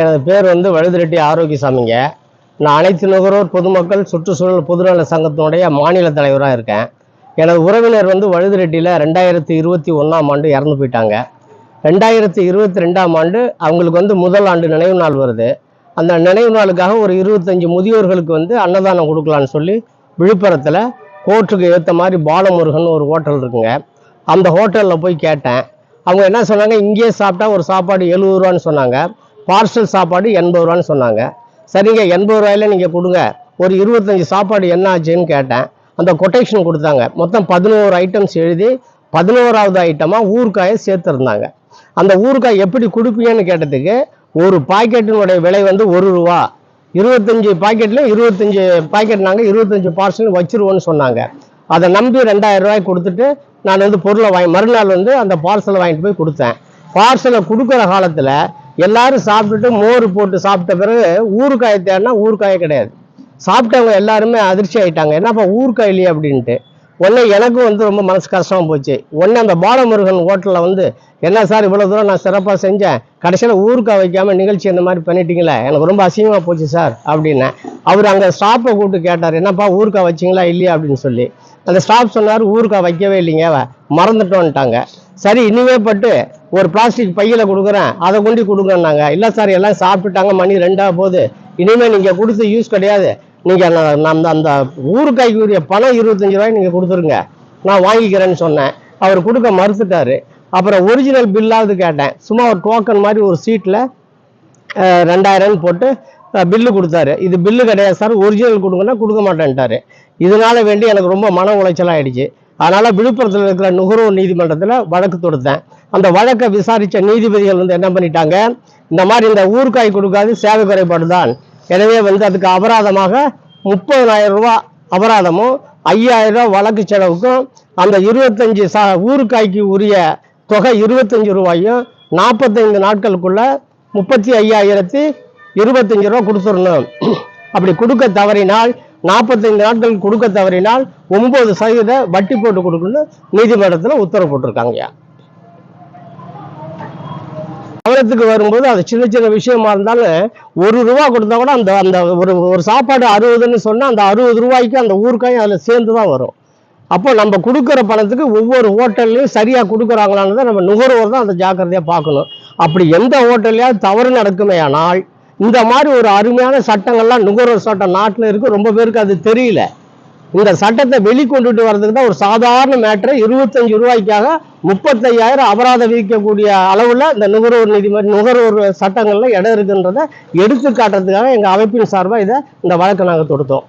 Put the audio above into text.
எனது பேர் வந்து வழுதிரெட்டி ஆரோக்கியசாமிங்க. நான் அனைத்து நுகர்வோர் பொதுமக்கள் சுற்றுச்சூழல் பொதுநல சங்கத்தினுடைய மாநில தலைவராக இருக்கேன். எனது உறவினர் வந்து வழுதிரெட்டியில் ரெண்டாயிரத்தி இருபத்தி ஒன்றாம் ஆண்டு இறந்து போயிட்டாங்க. ரெண்டாயிரத்தி இருபத்தி ரெண்டாம் ஆண்டு அவங்களுக்கு வந்து முதல் ஆண்டு நினைவு நாள் வருது. அந்த நினைவு நாளுக்காக ஒரு இருபத்தஞ்சி முதியோர்களுக்கு வந்து அன்னதானம் கொடுக்கலான்னு சொல்லி விழுப்புரத்தில் கோர்ட்டுக்கு ஏற்ற மாதிரி பாலமுருகன் ஒரு ஹோட்டல் இருக்குங்க. அந்த ஹோட்டலில் போய் கேட்டேன். அவங்க என்ன சொன்னாங்க? இங்கேயே சாப்பிட்டா ஒரு சாப்பாடு எழுபது ரூபான்னு சொன்னாங்க. பார்சல் சாப்பாடு எண்பது ரூபான்னு சொன்னாங்க. சரிங்க எண்பது ரூபாயில நீங்கள் கொடுங்க. ஒரு இருபத்தஞ்சி சாப்பாடு என்ன ஆச்சுன்னு கேட்டேன். அந்த கொட்டேஷன் கொடுத்தாங்க. மொத்தம் பதினோரு ஐட்டம்ஸ் எழுதி பதினோராவது ஐட்டமாக ஊறுகாயை சேர்த்துருந்தாங்க. அந்த ஊறுகாய் எப்படி கொடுப்பீங்கன்னு கேட்டதுக்கு ஒரு பாக்கெட்டினுடைய விலை வந்து ஒரு ரூபா. இருபத்தஞ்சி பாக்கெட்லையும் இருபத்தஞ்சி பாக்கெட் நாங்கள் இருபத்தஞ்சி பார்சல் வச்சிருவோன்னு சொன்னாங்க. அதை நம்பி ரெண்டாயிரம் ரூபாய் கொடுத்துட்டு நான் வந்து பொருளை வாங்கி மறுநாள் வந்து அந்த பார்சலை வாங்கிட்டு போய் கொடுத்தேன். பார்சலை கொடுக்குற காலத்தில் எல்லாரும் சாப்பிட்டுட்டு மோர் போட்டு சாப்பிட்ட பிறகு ஊறுகாயை தேடினா ஊறுகாயே கிடையாது. சாப்பிட்டவங்க எல்லாருமே அதிர்ச்சி ஆயிட்டாங்க. என்னப்பா ஊறுகாய் இல்லையே அப்படின்ட்டு. உடனே எனக்கும் வந்து ரொம்ப மனசு கஷ்டமாக போச்சு. உடனே அந்த பாலமுருகன் ஹோட்டலில் வந்து என்ன சார் இவ்வளோ தூரம் நான் சிறப்பாக செஞ்சேன். கடைசியில் ஊறுகாய் வைக்காமல் நிகழ்ச்சி இந்த மாதிரி பண்ணிட்டீங்களே. எனக்கு ரொம்ப அசிங்கமாக போச்சு சார் அப்படின்னேன் அவர் அங்கே ஸ்டாப்பை கூப்பிட்டு கேட்டார் என்னப்பா ஊறுகாய் வச்சிங்களா இல்லையா? அப்படின்னு சொல்லி. அந்த ஸ்டாஃப் சொன்னார் ஊறுகாய் வைக்கவே இல்லைங்க மறந்துட்டோன்ட்டாங்க. சரி இனிமே பட்டு ஒரு பிளாஸ்டிக் பையில கொடுக்குறேன். அதை கொண்டு கொடுக்குறேன்னாங்க இல்லை சார் எல்லாம் சாப்பிட்டுட்டாங்க. மணி ரெண்டாக போகுது. இனிமேல் நீங்கள் கொடுத்து யூஸ் கிடையாது. நீங்கள் அந்த அந்த ஊருக்காய்க்குரிய பணம் இருபத்தஞ்சி ரூபாய் நீங்கள் கொடுத்துருங்க. நான் வாங்கிக்கிறேன்னு சொன்னேன். அவர் கொடுக்க மறுத்துட்டாரு. அப்புறம் ஒரிஜினல் பில்லாவது கேட்டேன். சும்மா ஒரு டோக்கன் மாதிரி ஒரு சீட்டில் ரெண்டாயிரம்னு போட்டு பில்லு கொடுத்தாரு. இது பில்லு கிடையாது சார் ஒரிஜினல் கொடுங்கன்னா கொடுக்க மாட்டேன்ட்டாரு. இதனால வேண்டி எனக்கு ரொம்ப மன உளைச்சல் ஆயிடுச்சு. அதனால் விழுப்புரத்தில் இருக்கிற நுகர்வோர் நீதிமன்றத்தில் வழக்கு தொடுத்தேன். அந்த வழக்கை விசாரித்த நீதிபதிகள் வந்து என்ன பண்ணிட்டாங்க? இந்த மாதிரி இந்த ஊறுகாய் கொடுக்காது சேவை குறைபாடு தான். எனவே வந்து அதுக்கு அபராதமாக முப்பதனாயிரம் ரூபா அபராதமும் ஐயாயிரம் ரூபா வழக்கு செலவுக்கும் அந்த இருபத்தஞ்சு சா ஊறுகாய்க்கு உரிய தொகை இருபத்தஞ்சு ரூபாயும் நாற்பத்தைந்து நாட்களுக்குள்ள முப்பத்தி ஐயாயிரத்தி இருபத்தஞ்சு ரூபா கொடுத்துடணும். அப்படி கொடுக்க தவறினால் நாற்பத்தைந்து நாட்கள் கொடுக்க தவறினால் ஒன்பது சதவீத வட்டி போட்டு கொடுக்கணும்னு நீதிமன்றத்தில் உத்தரவு போட்டிருக்காங்கய்யா கவனத்துக்கு வரும்போது அது சின்ன சின்ன விஷயமா இருந்தாலும் ஒரு ரூபா கொடுத்தா கூட அந்த அந்த ஒரு ஒரு சாப்பாடு அறுபதுன்னு சொன்னால் அந்த அறுபது ரூபாய்க்கு அந்த ஊருக்காயும் அதில் சேர்ந்து தான் வரும். அப்போ நம்ம கொடுக்குற பணத்துக்கு ஒவ்வொரு ஹோட்டல்லையும் சரியாக கொடுக்குறாங்களான்னு தான் நம்ம நுகர்வோர் தான் அந்த ஜாக்கிரதையாக பார்க்கணும். அப்படி எந்த ஹோட்டல்லையாவது தவறு நடக்குமே ஆனால் இந்த மாதிரி ஒரு அருமையான சட்டங்கள்லாம் நுகர்வோர் சட்டம் நாட்டில் இருக்கு. ரொம்ப பேருக்கு அது தெரியல. இந்த சட்டத்தை வெளிக்கொண்டுட்டு வர்றதுக்கு தான் ஒரு சாதாரண மேட்டரை இருபத்தஞ்சு ரூபாய்க்காக முப்பத்தையாயிரம் அபராதம் விதிக்கக்கூடிய அளவில் இந்த நுகர்வோர் நீதிமன்ற நுகர்வோர் சட்டங்களில் இடம் இருக்குன்றதை எடுத்து காட்டுறதுக்காக எங்கள் அமைப்பின் சார்பாக இதை இந்த வழக்கை நாங்கள் தொடுத்தோம்.